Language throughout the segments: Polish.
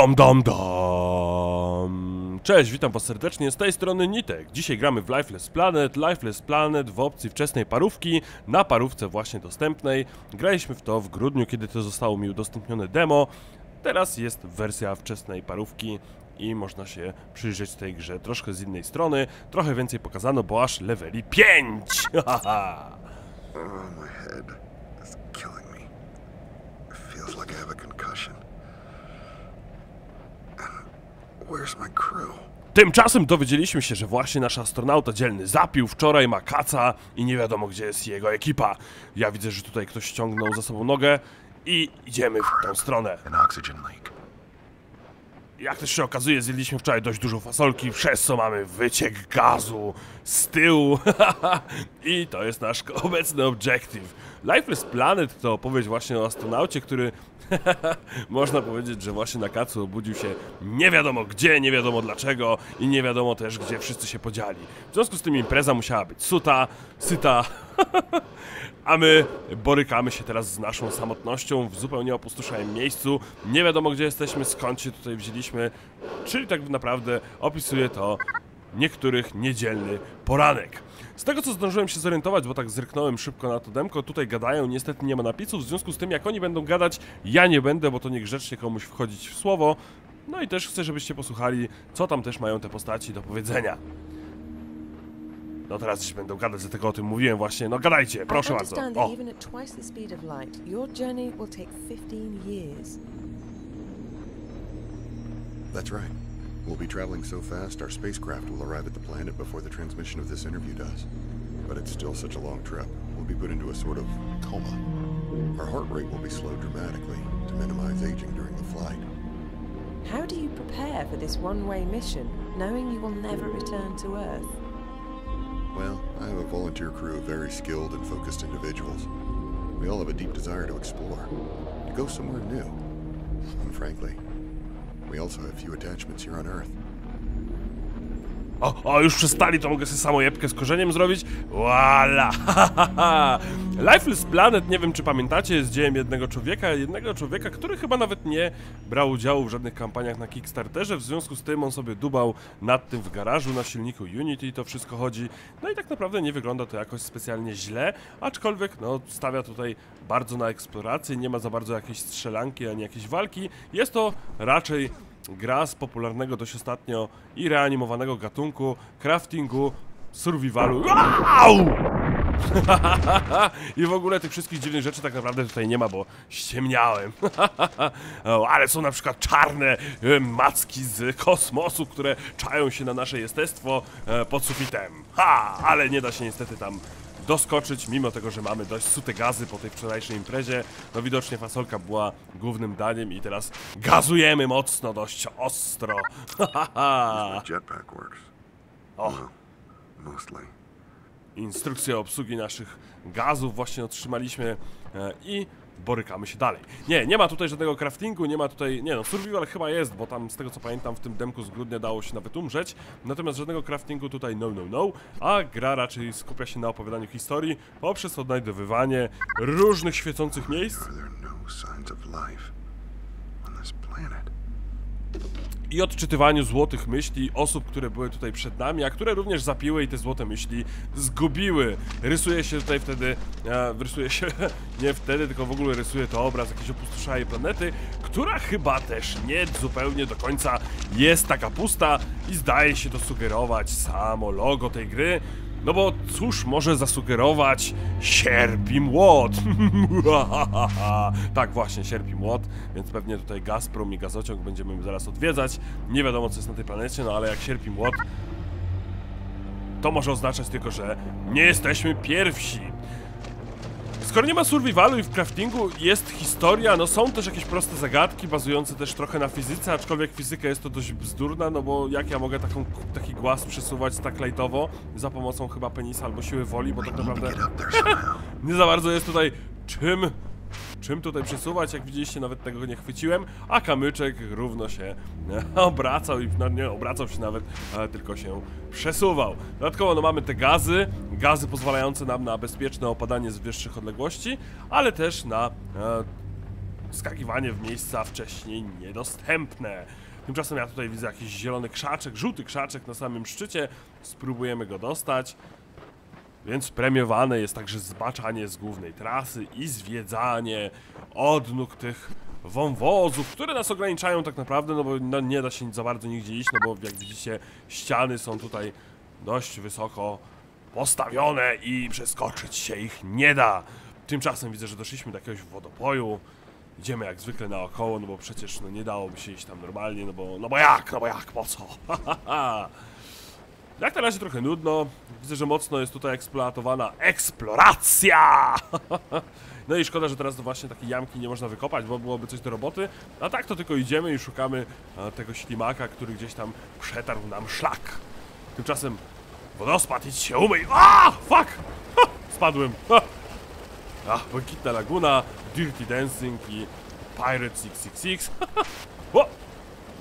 Dom, dom, dom! Cześć, witam was serdecznie, z tej strony Nitek. Dzisiaj gramy w Lifeless Planet, Lifeless Planet w opcji wczesnej parówki, na parówce właśnie dostępnej. Graliśmy w to w grudniu, kiedy to zostało mi udostępnione demo. Teraz jest wersja wczesnej parówki i można się przyjrzeć tej grze troszkę z innej strony. Trochę więcej pokazano, bo aż leveli 5! Haha! Oh, Tymczasem dowiedzieliśmy się, że właśnie nasz astronauta dzielny zapił wczoraj ma kaca i nie wiadomo gdzie jest jego ekipa. Ja widzę, że tutaj ktoś ściągnął za sobą nogę i idziemy w tą stronę. Jak też się okazuje, zjedliśmy wczoraj dość dużo fasolki, przez co mamy wyciek gazu z tyłu. I to jest nasz obecny objective. Lifeless Planet to opowieść właśnie o astronaucie, który można powiedzieć, że właśnie na kacu obudził się nie wiadomo gdzie, nie wiadomo dlaczego i nie wiadomo też gdzie wszyscy się podzieli. W związku z tym impreza musiała być suta, syta, a my borykamy się teraz z naszą samotnością w zupełnie opustoszałym miejscu. Nie wiadomo gdzie jesteśmy, skąd się tutaj wzięliśmy, czyli tak naprawdę opisuje to niektórych niedzielny poranek. Z tego co zdążyłem się zorientować, bo tak zryknąłem szybko na to demko, tutaj gadają, niestety nie ma napisów, w związku z tym jak oni będą gadać, ja nie będę, bo to niegrzecznie komuś wchodzić w słowo. No i też chcę, żebyście posłuchali, co tam też mają te postaci do powiedzenia. No teraz już będą gadać, dlatego o tym mówiłem właśnie. No gadajcie, proszę bardzo. O. that even at twice the speed of light, your journey will take 15 years. That's right. We'll be traveling so fast, our spacecraft will arrive at the planet before the transmission of this interview does. But it's still such a long trip. We'll be put into a sort of coma. Our heart rate will be slowed dramatically to minimize aging during the flight. How do you prepare for this one-way mission, knowing you will never return to Earth? Well, I have a volunteer crew of very skilled and focused individuals. We all have a deep desire to explore, to go somewhere new. And frankly, we also have few attachments here on Earth. O, o, już przestali, to mogę sobie samojebkę z korzeniem zrobić. Voila! Lifeless Planet, nie wiem czy pamiętacie, jest dziełem jednego człowieka, jednego człowieka, który chyba nawet nie brał udziału w żadnych kampaniach na Kickstarterze, w związku z tym on sobie dubał nad tym w garażu, na silniku Unity i to wszystko chodzi. No i tak naprawdę nie wygląda to jakoś specjalnie źle, aczkolwiek no stawia tutaj bardzo na eksplorację, nie ma za bardzo jakiejś strzelanki ani jakiejś walki. Jest to raczej gra z popularnego dość ostatnio i reanimowanego gatunku, craftingu, survivalu. Au! I w ogóle tych wszystkich dziwnych rzeczy tak naprawdę tutaj nie ma, bo ściemniałem. Ale są na przykład czarne e, macki z kosmosu, które czają się na nasze jestestwo e, pod sufitem. Ha! Ale nie da się niestety tam doskoczyć, mimo tego, że mamy dość sute gazy po tej wczorajszej imprezie. No widocznie fasolka była głównym daniem i teraz gazujemy mocno, dość ostro. Jetpack works. O, mostly. instrukcję obsługi naszych gazów właśnie otrzymaliśmy e, i borykamy się dalej. Nie, nie ma tutaj żadnego craftingu, nie ma tutaj, nie no, survival chyba jest, bo tam z tego co pamiętam w tym demku z grudnia dało się nawet umrzeć, natomiast żadnego craftingu tutaj no, no, no, a gra raczej skupia się na opowiadaniu historii poprzez odnajdywywanie różnych świecących miejsc I odczytywaniu złotych myśli osób, które były tutaj przed nami, a które również zapiły i te złote myśli zgubiły. Rysuje się tutaj wtedy, e, rysuje się nie wtedy, tylko w ogóle rysuje to obraz jakiejś opustoszałej planety, która chyba też nie zupełnie do końca jest taka pusta i zdaje się to sugerować samo logo tej gry. No bo cóż może zasugerować sierp i młot? tak właśnie, sierp i młot, więc pewnie tutaj Gazprom i gazociąg będziemy zaraz odwiedzać. Nie wiadomo co jest na tej planecie, no ale jak sierp i młot, to może oznaczać tylko, że nie jesteśmy pierwsi. Skoro nie ma survivalu i w craftingu jest historia, no są też jakieś proste zagadki bazujące też trochę na fizyce, aczkolwiek fizyka jest to dość bzdurna, no bo jak ja mogę taką, taki głaz przesuwać tak lightowo za pomocą chyba penisa albo siły woli, bo tak naprawdę nie za bardzo jest tutaj czym czym tutaj przesuwać, jak widzieliście nawet tego nie chwyciłem, a kamyczek równo się obracał i no, nie obracał się nawet, tylko się przesuwał. Dodatkowo no mamy te gazy, gazy pozwalające nam na bezpieczne opadanie z wyższych odległości, ale też na e, skakiwanie w miejsca wcześniej niedostępne. Tymczasem ja tutaj widzę jakiś zielony krzaczek, żółty krzaczek na samym szczycie. Spróbujemy go dostać. Więc premiowane jest także zbaczanie z głównej trasy i zwiedzanie odnóg tych wąwozów, które nas ograniczają tak naprawdę, no bo no, nie da się za bardzo nigdzie iść, no bo jak widzicie ściany są tutaj dość wysoko postawione i przeskoczyć się ich nie da. Tymczasem widzę, że doszliśmy do jakiegoś wodopoju. Idziemy jak zwykle naokoło, no bo przecież no, nie dałoby się iść tam normalnie, no bo, no bo jak, no bo jak, po co? Jak na razie trochę nudno. Widzę, że mocno jest tutaj eksploatowana eksploracja! No i szkoda, że teraz to właśnie takiej jamki nie można wykopać, bo byłoby coś do roboty. A tak to tylko idziemy i szukamy e, tego ślimaka, który gdzieś tam przetarł nam szlak. Tymczasem wodospad, idź się umyj. A, fuck! Ha, spadłem. Ha. A, błękitna laguna, Dirty Dancing i Pirate 666. o!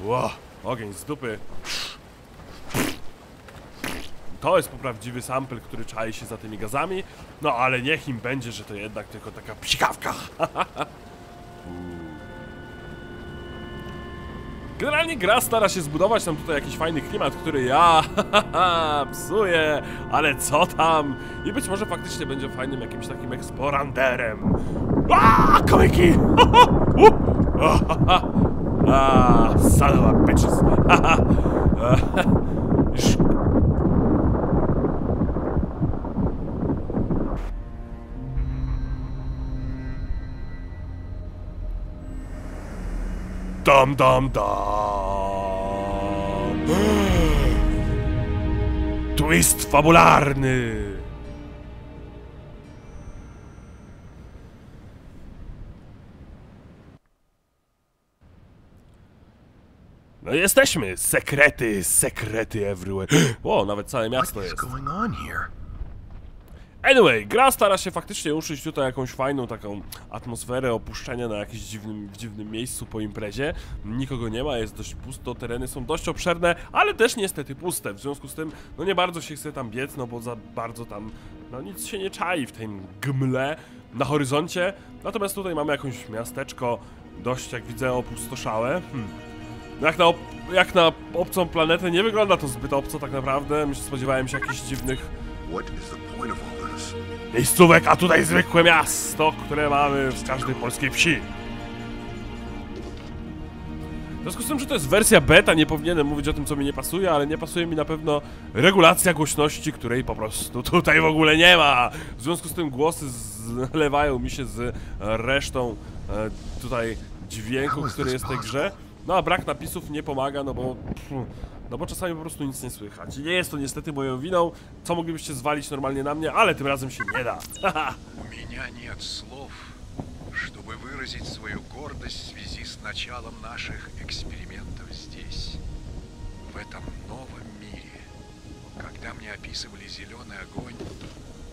Ło, ogień z dupy. To jest prawdziwy sample, który czai się za tymi gazami. No ale niech im będzie, że to jednak tylko taka psikawka. Generalnie gra stara się zbudować nam tutaj jakiś fajny klimat, który ja psuję, ale co tam? I być może faktycznie będzie fajnym jakimś takim eksploranderem. Aaa, komiki! Ah, son of a bitches. Dam, dam, dam. Twist fabularny. No jesteśmy! Sekrety, sekrety everywhere. O, nawet całe miasto jest. Anyway, gra stara się faktycznie uszyć tutaj jakąś fajną taką atmosferę opuszczenia na jakimś dziwnym, w dziwnym miejscu po imprezie. Nikogo nie ma, jest dość pusto, tereny są dość obszerne, ale też niestety puste. W związku z tym, no nie bardzo się chce tam biec, no bo za bardzo tam, no nic się nie czai w tym gmle na horyzoncie. Natomiast tutaj mamy jakieś miasteczko, dość jak widzę opustoszałe. Hmm. Jak na, jak na obcą planetę nie wygląda to zbyt obco tak naprawdę. Myślę, spodziewałem się jakichś dziwnych What is the point of all? Miejscówek, a tutaj zwykłe miasto, które mamy w każdej polskiej wsi. W związku z tym, że to jest wersja beta, nie powinienem mówić o tym, co mi nie pasuje, ale nie pasuje mi na pewno regulacja głośności, której po prostu tutaj w ogóle nie ma. W związku z tym głosy zlewają mi się z resztą e, tutaj dźwięku, który jest w tej grze. No a brak napisów nie pomaga, no bo... No bo czasami po prostu nic nie słychać. I Nie jest to niestety moją winą, co moglibyście zwalić normalnie na mnie, ale tym razem się nie da. Haha. У меня нет слов, чтобы выразить свою гордость в связи с началом наших экспериментов здесь, в этом новом мире. Когда мне описывали зеленый огонь,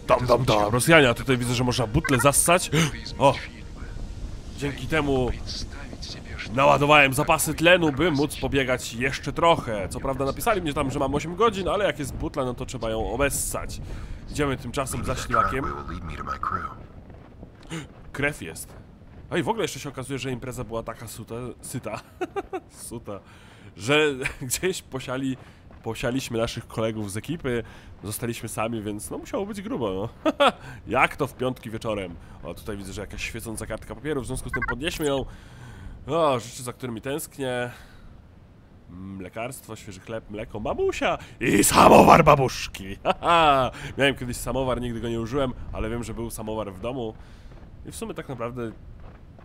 Dam, dam, dam, Rosjanie, a tutaj widzę, że można butle zassać. это из O, мультфильма. dzięki temu Представить себе, что naładowałem zapasy tlenu, by móc pobiegać jeszcze trochę. Co prawda napisali mnie tam, że mam 8 godzin, ale jak jest butla, no to trzeba ją obessać. Idziemy tymczasem za ślimakiem. Krew jest. A i w ogóle jeszcze się okazuje, że impreza była taka suta, syta, suta, że gdzieś posiali, posialiśmy naszych kolegów z ekipy, zostaliśmy sami, więc no musiało być grubo, no. Jak to w piątki wieczorem? O, tutaj widzę, że jakaś świecąca kartka papieru, w związku z tym podnieśmy ją. O, rzeczy, za którymi tęsknię. Mm, Lekarstwo, świeży chleb, mleko, mamusia i samowar babuszki. Haha. Miałem kiedyś samowar, nigdy go nie użyłem, ale wiem, że był samowar w domu. I w sumie tak naprawdę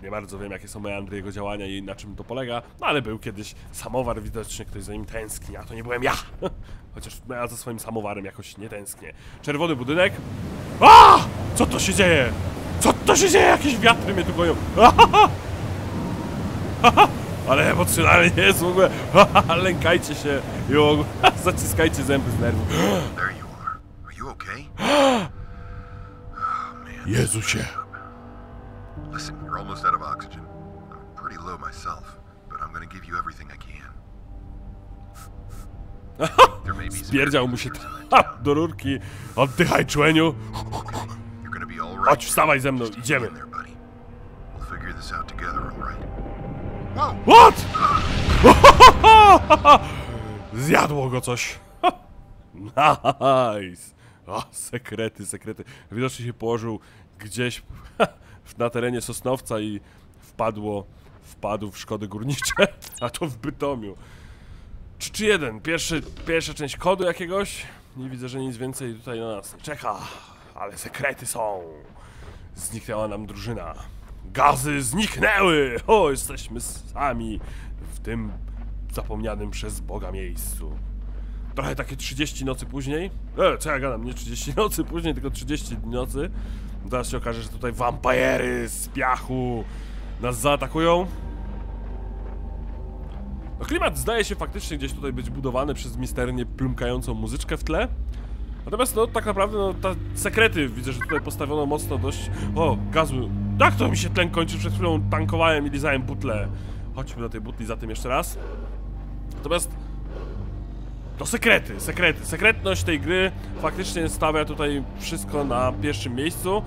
nie bardzo wiem, jakie są meandry jego działania i na czym to polega, no ale był kiedyś samowar, widocznie ktoś za nim tęskni, a to nie byłem ja. Chociaż ja za swoim samowarem jakoś nie tęsknię. Czerwony budynek. A! Co to się dzieje? Co to się dzieje? Jakieś wiatry mnie tu goją. Ahaha! Ale emocjonalnie jest w ogóle. Lękajcie się i w ogóle zaciskajcie zęby z nerwów. There you are. Are you okay? man. Jezusie. Listen, you're almost out of oxygen. I'm pretty low myself, but I'm gonna give you everything I can. Spierdział mu się ha, do rurki. Oddychaj, człeniu. Chodź, wstawaj ze mną, idziemy. What? Zjadło go coś. Nice. O, sekrety, sekrety. Widocznie się położył gdzieś na terenie Sosnowca i wpadło, wpadł w szkody górnicze, a to w Bytomiu. Czy, czy jeden? Pierwszy, pierwsza część kodu jakiegoś? Nie widzę, że nic więcej tutaj na nas nie czeka, ale sekrety są. Zniknęła nam drużyna. Gazy zniknęły! O, jesteśmy sami w tym zapomnianym przez Boga miejscu. Trochę takie 30 nocy później. E, co ja gadam? Nie 30 nocy później, tylko 30 nocy. Zaraz się okaże, że tutaj wampiry z piachu nas zaatakują. No klimat zdaje się faktycznie gdzieś tutaj być budowany przez misternie plumkającą muzyczkę w tle. Natomiast no tak naprawdę no te sekrety widzę, że tutaj postawiono mocno dość... O, gazu... Jak to mi się tlen kończy? Przed chwilą tankowałem i lizałem butle. Chodźmy do tej butli za tym jeszcze raz. Natomiast... To sekrety, sekrety. Sekretność tej gry faktycznie stawia tutaj wszystko na pierwszym miejscu.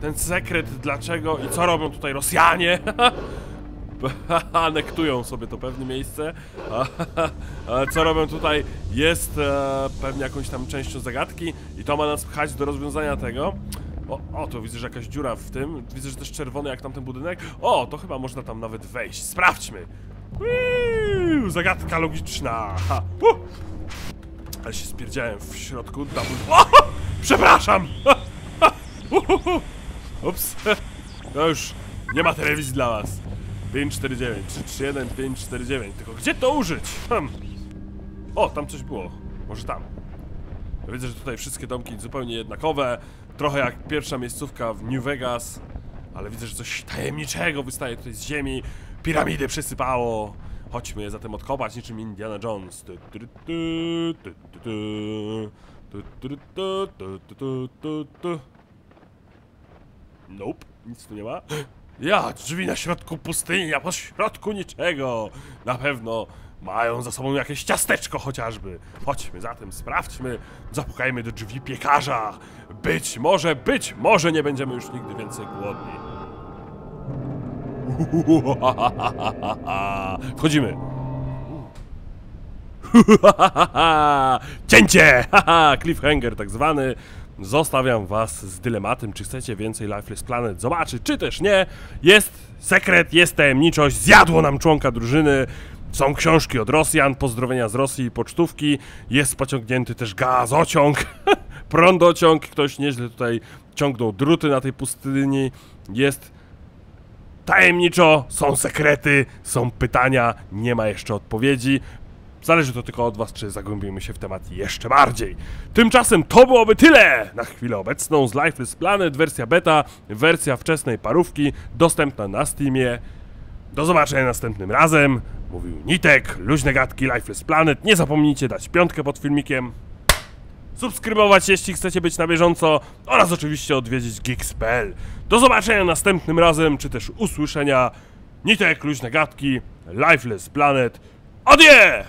Ten sekret dlaczego i co robią tutaj Rosjanie anektują sobie to pewne miejsce. Co robią tutaj jest e, pewnie jakąś tam częścią zagadki i to ma nas pchać do rozwiązania tego. O, o, to widzę, że jakaś dziura w tym. Widzę, że też czerwony jak tamten budynek. O, to chyba można tam nawet wejść. Sprawdźmy. Uuu, zagadka logiczna. Ha, uh. Ale się spierdziałem w środku. Double... O, przepraszam! Uhuhu. Ups. To już nie ma telewizji dla was. 549, 331, 549. Tylko gdzie to użyć? Hm. O, tam coś było. Może tam. Widzę, że tutaj wszystkie domki zupełnie jednakowe. Trochę jak pierwsza miejscówka w New Vegas. Ale widzę, że coś tajemniczego wystaje tutaj z ziemi. Piramidy przysypało. Chodźmy je zatem odkopać niczym Indiana Jones. Nope, nic tu nie ma. Ja, drzwi na środku pustyni, a po środku niczego. Na pewno mają za sobą jakieś ciasteczko chociażby. Chodźmy zatem, sprawdźmy, zapukajmy do drzwi piekarza. Być może, być może nie będziemy już nigdy więcej głodni. Wchodzimy. Cięcie! Cliffhanger tak zwany. Zostawiam was z dylematem, czy chcecie więcej Lifeless Planet zobaczyć, czy też nie. Jest sekret, jest tajemniczość, zjadło nam członka drużyny. Są książki od Rosjan, pozdrowienia z Rosji i pocztówki. Jest pociągnięty też gazociąg, prądociąg. Ktoś nieźle tutaj ciągnął druty na tej pustyni. Jest tajemniczo, są sekrety, są pytania, nie ma jeszcze odpowiedzi. Zależy to tylko od was, czy zagłębimy się w temat jeszcze bardziej. Tymczasem to byłoby tyle na chwilę obecną z Lifeless Planet, wersja beta, wersja wczesnej parówki, dostępna na Steamie. Do zobaczenia następnym razem. Mówił Nitek, luźne gadki, Lifeless Planet. Nie zapomnijcie dać piątkę pod filmikiem. Subskrybować, jeśli chcecie być na bieżąco oraz oczywiście odwiedzić Geeks.pl. Do zobaczenia następnym razem, czy też usłyszenia. Nitek, luźne gadki, Lifeless Planet. Odje!